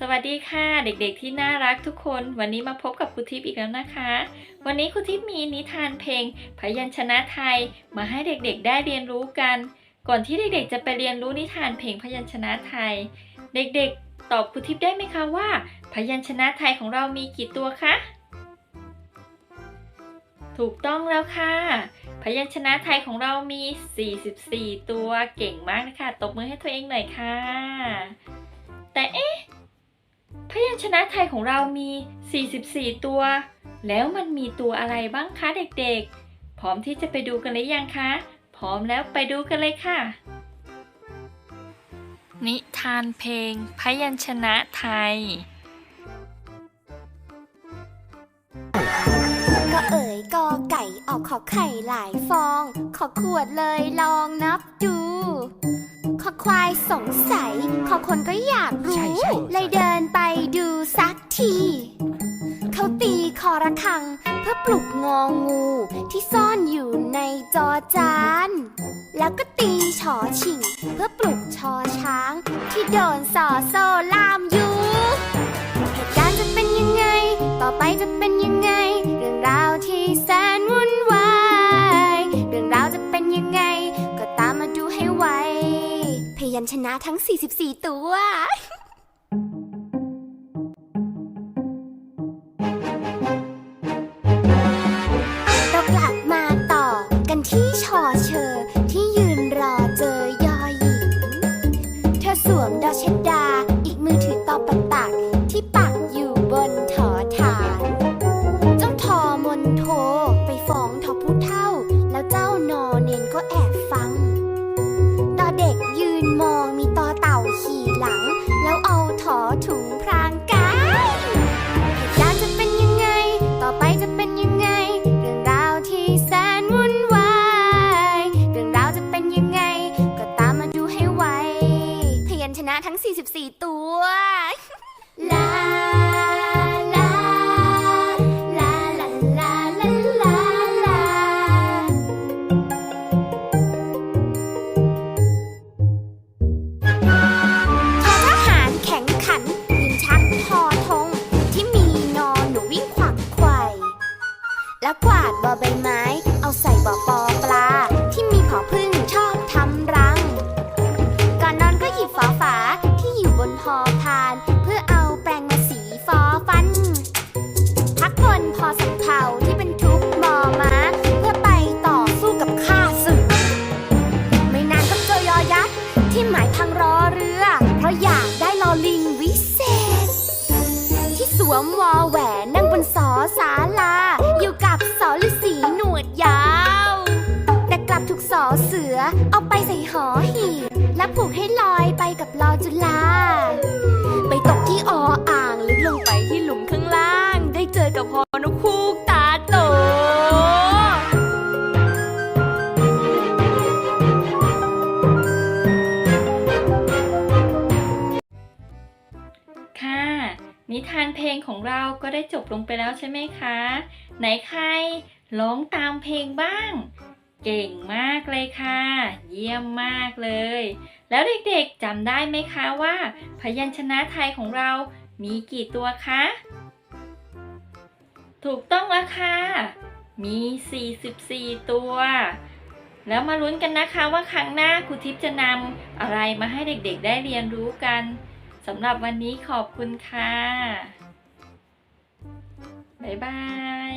สวัสดีค่ะเด็กๆที่น่ารักทุกคน วันนี้มาพบกับครูทิพย์อีกแล้วนะคะ วันนี้ครูทิพย์มีนิทานเพลง พยัญชนะไทย มาให้เด็กๆได้เรียนรู้กัน ก่อนที่เด็กๆจะไปเรียนรู้นิทานเพลงพยัญชนะไทย เด็กๆ ตอบครูทิพย์ได้ไหมคะว่า พยัญชนะไทยของเรามีกี่ตัวคะถูกต้องแล้วค่ะ พยัญชนะไทยของเรามี 44 ตัวเก่งมากนะคะตบมือให้ตัวเองหน่อยค่ะ แต่เอ๊ พยัญชนะไทยของเรามี 44 ตัว แล้วมันมีตัวอะไรบ้างคะเด็กๆ พร้อมที่จะไปดูกันหรือยังคะ พร้อมแล้วไปดูกันเลยค่ะ นิทานเพลง พยัญชนะไทย ก็เอ๋ยกอไก่ออกขอไข่หลายฟอง ขอขวดเลยลองนับดูขอควายสงสัย ขอคนก็อยากรู้ใช่ใช่เลยเดินไปดูสัก ที เขาตีคอระฆังเพื่อปลุกงองงูที่ซ่อนอยู่ในจอจาน แล้วก็ตีชอชิงเพื่อปลุกชอช้างที่โดนสอโซลามอยู่เหตุการณ์จะเป็นยังไง ต่อไปจะเป็นยังไง เรื่องราวที่แสนวุ่นวาย เรื่องราวจะเป็นยังไง ก็ตามมาดูให้ไวพยัญชนะทั้ง 44 ตัว ก็แอบฟังตอเด็กยืนมองมีตอเต่าขี่หลัง แล้วเอาถอถุงพรางกายเหตุการณ์จะเป็นยังไง ต่อไปจะเป็นยังไง เรื่องราวที่แสนวุ่นวาย เรื่องราวจะเป็นยังไง ก็ตามมาดูให้ไว พยัญชนะทั้ง 44 ตัว ลา พอสำเภาที่เป็นทุกมอม้าเพื่อไปต่อสู้กับข้าศึก ไม่นานก็เจอยอยักษ์ที่หมายทางรอเรือ เพราะอยากได้ลอลิงวิเศษ ที่สวมวอแหวนนั่งบนสอศาลา อยู่กับสอฤาษีหนวดยาว แต่กลับถูกสอเสือเอาไปใส่หอหีบและผูกให้ลอยไปกับลอจุฬา นิทานเพลงของเราก็ได้จบลงไปแล้วใช่ไหมคะ ไหนใครร้องตามเพลงบ้าง เก่งมากเลยค่ะ เยี่ยมมากเลย แล้วเด็กๆจำได้ไหมคะว่า พยัญชนะไทยของเรามีกี่ตัวคะ ถูกต้องแล้วค่ะ มี 44 ตัว แล้วมาลุ้นกันนะคะว่าครั้งหน้าครูทิพย์จะนำอะไรมาให้เด็กๆได้เรียนรู้กัน สำหรับวันนี้ขอบคุณค่ะ บ๊ายบาย